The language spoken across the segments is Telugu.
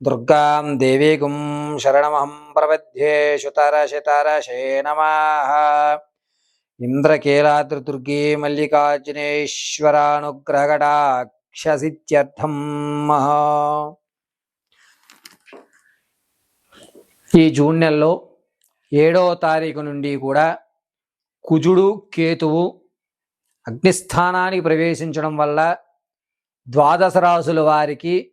దుర్గాం దేవీగుం శరణమహం ప్రపద్యే శుతరశితరశే నమ ఇంద్రకీలాద్రిదుర్గే మల్లికార్జునేశ్వరానుగ్రహకటాక్షసిత్యర్థం ఈ జూన్ నెలలో ఏడవ తారీఖు నుండి కూడా కుజుడు కేతువు అగ్నిస్థానానికి ప్రవేశించడం వల్ల ద్వాదశ రాసుల వారికి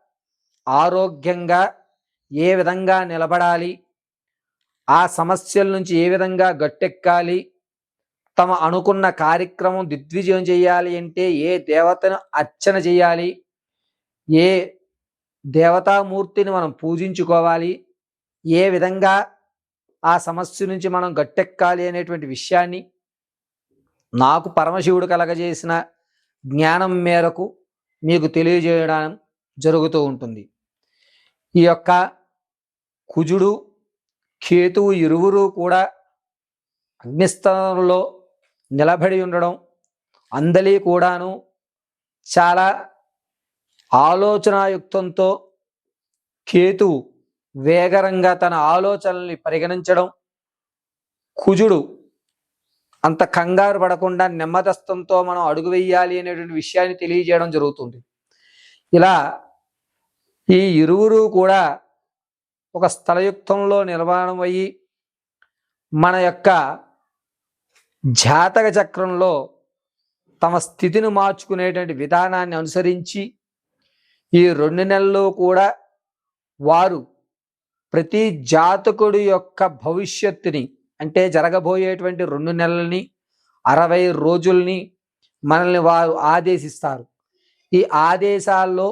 ఆరోగ్యంగా ఏ విధంగా నిలబడాలి? ఆ సమస్యల నుంచి ఏ విధంగా గట్టెక్కాలి? తమ అనుకున్న కార్యక్రమం దిగ్విజయం చేయాలి అంటే ఏ దేవతను అర్చన చేయాలి? ఏ దేవతామూర్తిని మనం పూజించుకోవాలి? ఏ విధంగా ఆ సమస్య నుంచి మనం గట్టెక్కాలి అనేటువంటి విషయాన్ని నాకు పరమశివుడు కలగజేసిన జ్ఞానం మేరకు మీకు తెలియజేయడం జరుగుతూ ఉంటుంది. ఈ యొక్క కుజుడు కేతువు ఇరువురు కూడా అగ్నిస్థానంలో నిలబడి ఉండడం అందలి కూడాను చాలా ఆలోచనాయుక్తంతో కేతువు వేగరంగా తన ఆలోచనల్ని పరిగణించడం కుజుడు అంత కంగారు పడకుండా నెమ్మదస్తంతో మనం అడుగు వేయాలి అనేటువంటి విషయాన్ని తెలియజేయడం జరుగుతుంది. ఇలా ఈ ఇరువురు కూడా ఒక స్థలయుక్తంలో నిర్మాణం అయ్యి మన యొక్క జాతక చక్రంలో తమ స్థితిని మార్చుకునేటువంటి విధానాన్ని అనుసరించి ఈ రెండు నెలల్లో కూడా వారు ప్రతి జాతకుడి యొక్క భవిష్యత్తుని అంటే జరగబోయేటువంటి రెండు నెలల్ని అరవై రోజుల్ని మనల్ని వారు ఆదేశిస్తారు. ఈ ఆదేశాల్లో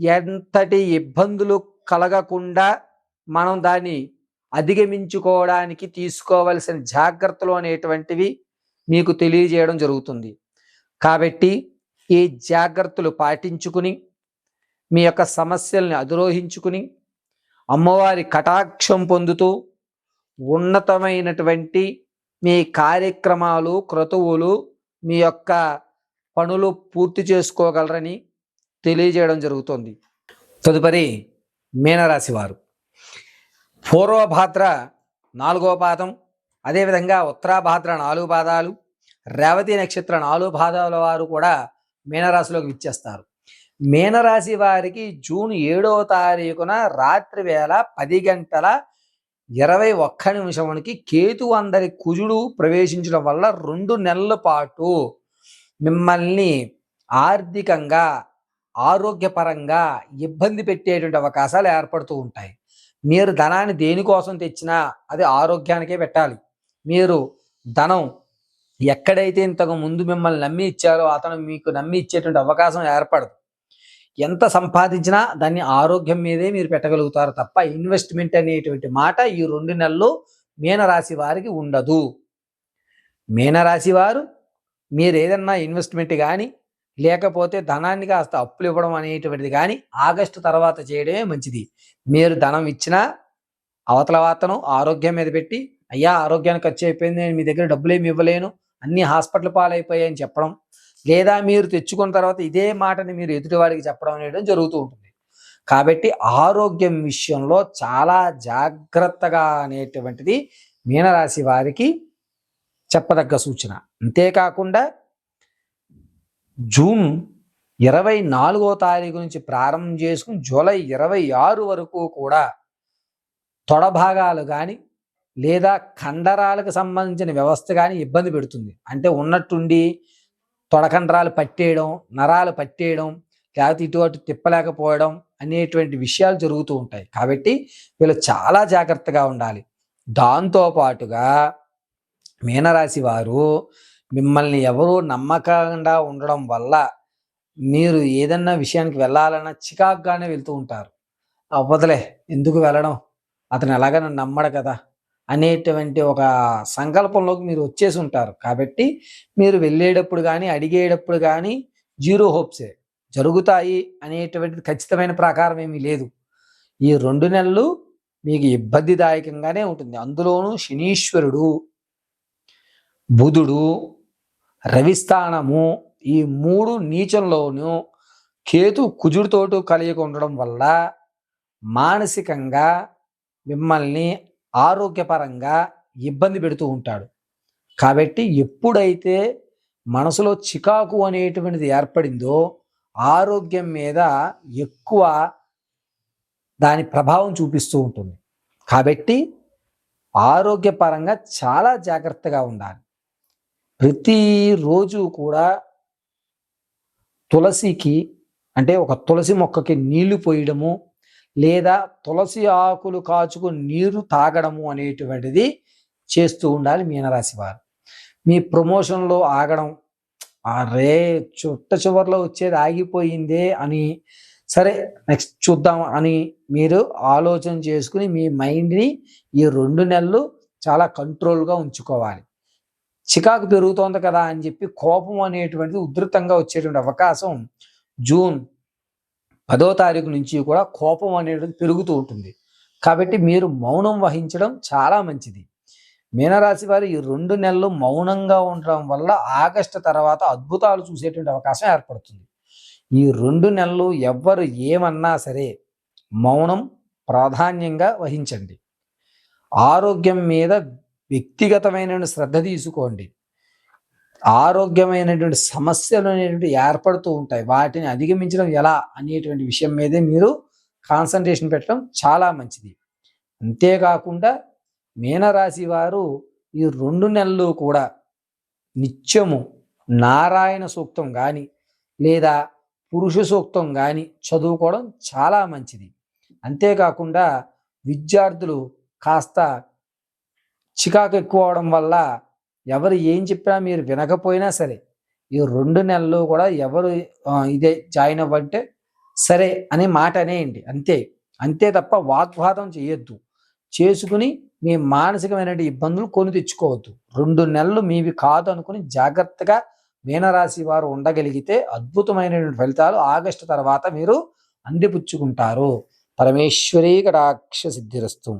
ఎంతటి ఇబ్బందులు కలగకుండా మనం దాన్ని అధిగమించుకోవడానికి తీసుకోవలసిన జాగ్రత్తలు అనేటువంటివి మీకు తెలియజేయడం జరుగుతుంది. కాబట్టి ఈ జాగ్రత్తలు పాటించుకుని మీ యొక్క సమస్యల్ని అధిరోహించుకుని అమ్మవారి కటాక్షం పొందుతూ ఉన్నతమైనటువంటి మీ కార్యక్రమాలు క్రతువులు మీ యొక్క పనులు పూర్తి చేసుకోగలరని తెలియజేయడం జరుగుతుంది. తదుపరి మీనరాశి వారు. పూర్వభాద్ర నాలుగో పాదం అదేవిధంగా ఉత్తరాభాద్ర నాలుగు పాదాలు రేవతి నక్షత్ర నాలుగు పాదాల వారు కూడా మీనరాశిలోకి విచ్చేస్తారు. మీనరాశి వారికి జూన్ ఏడవ తారీఖున రాత్రి వేళ పది గంటల ఇరవై ఒక్క నిమిషంకి కేతు అందరి కుజుడు ప్రవేశించడం వల్ల రెండు నెలల పాటు మిమ్మల్ని ఆర్థికంగా ఆరోగ్యపరంగా ఇబ్బంది పెట్టేటువంటి అవకాశాలు ఏర్పడుతూ ఉంటాయి. మీరు ధనాన్ని దేనికోసం తెచ్చినా అది ఆరోగ్యానికే పెట్టాలి. మీరు ధనం ఎక్కడైతే ఇంతకు ముందు మిమ్మల్ని నమ్మి ఇచ్చారో అతను మీకు నమ్మి ఇచ్చేటువంటి అవకాశం ఏర్పడదు. ఎంత సంపాదించినా దాన్ని ఆరోగ్యం మీదే మీరు పెట్టగలుగుతారు తప్ప ఇన్వెస్ట్మెంట్ అనేటువంటి మాట ఈ రెండు నెలలు మీనరాశి వారికి ఉండదు. మీనరాశి వారు మీరు ఏదన్నా ఇన్వెస్ట్మెంట్ కానీ లేకపోతే ధనాన్ని కాస్త అప్పులు ఇవ్వడం అనేటువంటిది కానీ ఆగస్టు తర్వాత చేయడమే మంచిది. మీరు ధనం ఇచ్చినా అవతల వాతను ఆరోగ్యం మీద పెట్టి అయ్యా ఆరోగ్యానికి ఖర్చు అయిపోయింది నేను మీ దగ్గర డబ్బులు ఏమి ఇవ్వలేను అన్ని హాస్పిటల్ పాలైపోయాయని చెప్పడం. లేదా మీరు తెచ్చుకున్న తర్వాత ఇదే మాటని మీరు ఎదుటివాడికి చెప్పడం అనేది జరుగుతూ ఉంటుంది. కాబట్టి ఆరోగ్యం విషయంలో చాలా జాగ్రత్తగా అనేటువంటిది మీనరాశి వారికి చెప్పదగ్గ సూచన. అంతేకాకుండా జూన్ ఇరవై నాలుగో తారీఖు నుంచి ప్రారంభం చేసుకుని జూలై ఇరవై ఆరు వరకు కూడా తొడభాగాలు కానీ లేదా కండరాలకు సంబంధించిన వ్యవస్థ కానీ ఇబ్బంది పెడుతుంది. అంటే ఉన్నట్టుండి తొడకండరాలు పట్టేయడం నరాలు పట్టేయడం లేకపోతే ఇటు అటు తిప్పలేకపోవడం అనేటువంటి విషయాలు జరుగుతూ ఉంటాయి. కాబట్టి వీళ్ళు చాలా జాగ్రత్తగా ఉండాలి. దాంతో పాటుగా మీనరాశి వారు మిమ్మల్ని ఎవరూ నమ్మకంగా ఉండడం వల్ల మీరు ఏదన్నా విషయానికి వెళ్ళాలన్నా చికాకుగానే వెళ్తూ ఉంటారు. అవ్వదులే ఎందుకు వెళ్ళడం? అతను ఎలాగ నన్ను నమ్మడు కదా అనేటువంటి ఒక సంకల్పంలోకి మీరు వచ్చేసి ఉంటారు. కాబట్టి మీరు వెళ్ళేటప్పుడు కానీ అడిగేటప్పుడు కానీ జీరో హోప్సే. జరుగుతాయి అనేటువంటిది ఖచ్చితమైన ప్రకారం ఏమీ లేదు. ఈ రెండు నెలలు మీకు ఇబ్బందిదాయకంగానే ఉంటుంది. అందులోనూ శనీశ్వరుడు బుధుడు రవిస్థానము ఈ మూడు నీచంలోనూ కేతు కుజుడితోటూ కలిగి ఉండడం వల్ల మానసికంగా మిమ్మల్ని ఆరోగ్యపరంగా ఇబ్బంది పెడుతూ ఉంటాడు. కాబట్టి ఎప్పుడైతే మనసులో చికాకు అనేటువంటిది ఏర్పడిందో ఆరోగ్యం మీద ఎక్కువ దాని ప్రభావం చూపిస్తూ ఉంటుంది. కాబట్టి ఆరోగ్యపరంగా చాలా జాగ్రత్తగా ఉండాలి. ప్రతిరోజు కూడా తులసికి అంటే ఒక తులసి మొక్కకి నీళ్ళు పోయడము లేదా తులసి ఆకులు కాచుకుని నీరు తాగడము అనేటువంటిది చేస్తూ ఉండాలి మీనరాశి వారు. మీ ప్రమోషన్లో ఆగడం అరే చుట్ట చివరిలో వచ్చేది ఆగిపోయిందే అని సరే నెక్స్ట్ చూద్దాం అని మీరు ఆలోచన చేసుకుని మీ మైండ్ని ఈ రెండు నెలలు చాలా కంట్రోల్గా ఉంచుకోవాలి. చికాకు పెరుగుతోంది కదా అని చెప్పి కోపం అనేటువంటిది ఉధృతంగా వచ్చేటువంటి అవకాశం జూన్ పదో తారీఖు నుంచి కూడా కోపం అనేటువంటి పెరుగుతూ ఉంటుంది. కాబట్టి మీరు మౌనం వహించడం చాలా మంచిది. మీనరాశి వారు ఈ రెండు నెలలు మౌనంగా ఉండడం వల్ల ఆగస్టు తర్వాత అద్భుతాలు చూసేటువంటి అవకాశం ఏర్పడుతుంది. ఈ రెండు నెలలు ఎవ్వరు ఏమన్నా సరే మౌనం ప్రాధాన్యంగా వహించండి. ఆరోగ్యం మీద వ్యక్తిగతమైన శ్రద్ధ తీసుకోండి. ఆరోగ్యమైనటువంటి సమస్యలు అనేటువంటి ఏర్పడుతూ ఉంటాయి. వాటిని అధిగమించడం ఎలా అనేటువంటి విషయం మీదే మీరు కాన్సన్ట్రేషన్ పెట్టడం చాలా మంచిది. అంతేకాకుండా మీనరాశి వారు ఈ రెండు నెలలు కూడా నిత్యము నారాయణ సూక్తం కానీ లేదా పురుష సూక్తం కానీ చదువుకోవడం చాలా మంచిది. అంతేకాకుండా విద్యార్థులు కాస్త చికాకు ఎక్కువ అవడం వల్ల ఎవరు ఏం చెప్పినా మీరు వినకపోయినా సరే ఈ రెండు నెలలు కూడా ఎవరు ఇదే జాయిన్ అవ్వంటే సరే అనే మాట అనేయండి. అంతే. అంతే తప్ప వాగ్వాదం చేయొద్దు. చేసుకుని మీ మానసికమైన ఇబ్బందులు కొని తెచ్చుకోవద్దు. రెండు నెలలు మీవి కాదు అనుకుని జాగ్రత్తగా మీనరాశి వారు ఉండగలిగితే అద్భుతమైన ఫలితాలు ఆగస్టు తర్వాత మీరు అందిపుచ్చుకుంటారు. పరమేశ్వరీ కటాక్ష సిద్ధిరస్తు.